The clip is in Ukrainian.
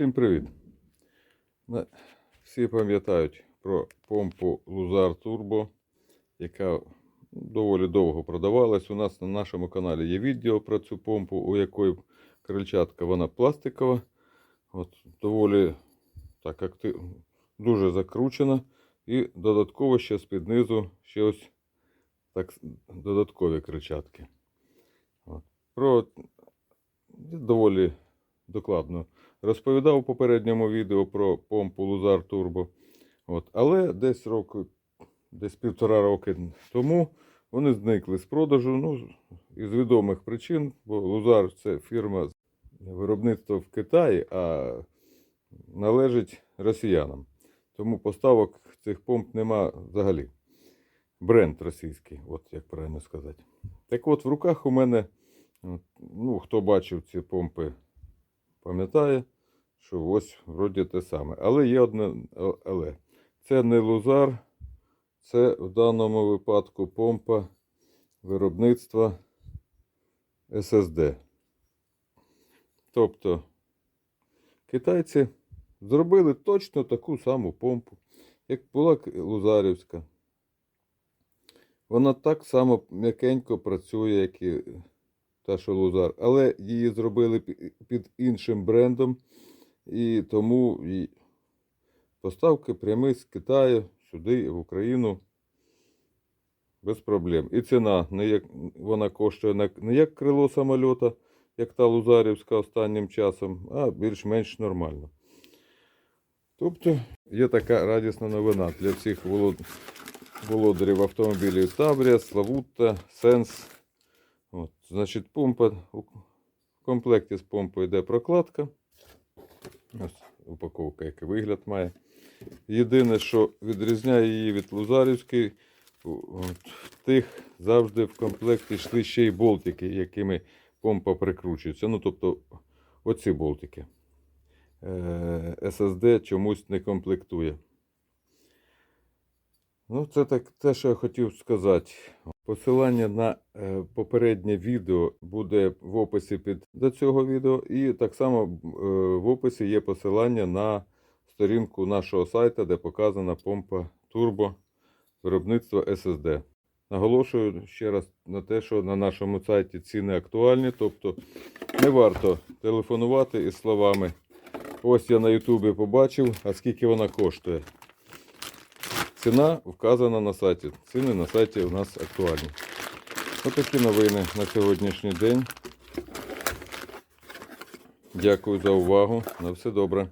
Всім привіт! Всі пам'ятають про помпу Luzar Turbo, яка доволі довго продавалась. У нас на нашому каналі є відео про цю помпу, у якої крильчатка вона пластикова. От, доволі так актив... дуже закручена. І додатково ще з-під низу ще ось так, додаткові крильчатки. От. Про доволі докладно розповідав у попередньому відео про помпу Luzar Turbo. От. Але десь року, десь півтора роки тому вони зникли з продажу. Ну, із відомих причин, бо Luzar це фірма виробництва в Китаї, а належить росіянам. Тому поставок цих помп нема взагалі. Бренд російський, от як правильно сказати. Так от, в руках у мене, ну, хто бачив ці помпи, пам'ятає, що ось вроді те саме. Але є одне але. Це не лузар, це в даному випадку помпа виробництва SSD. Тобто китайці зробили точно таку саму помпу, як була лузарівська. Вона так само м'якенько працює, як і та, що Лузар, але її зробили під іншим брендом, і тому поставки прямі з Китаю сюди, в Україну, без проблем. І ціна не як, вона коштує не, як крило самольота, як та Лузарівська останнім часом, а більш-менш нормально. Тобто є така радісна новина для всіх володарів автомобілів Таврія, Славутта, Сенс. От, значить, помпа у в комплекті з помпою йде прокладка. Ось упаковка, який вигляд має. Єдине, що відрізняє її від Лузарівської, от, тих завжди в комплекті йшли ще й болтики, якими помпа прикручується. Ну, тобто, оці болтики. Е, SSD чомусь не комплектує. Ну, це так те, що я хотів сказати. Посилання на е, попереднє відео буде в описі під до цього відео, і так само е, в описі є посилання на сторінку нашого сайту, де показана помпа Turbo виробництва SSD. Наголошую ще раз на те, що на нашому сайті ціни актуальні, тобто не варто телефонувати із словами. Ось я на Ютубі побачив, а скільки вона коштує. Ціна вказана на сайті. Ціни на сайті у нас актуальні. Ось такі новини на сьогоднішній день. Дякую за увагу. На все добре.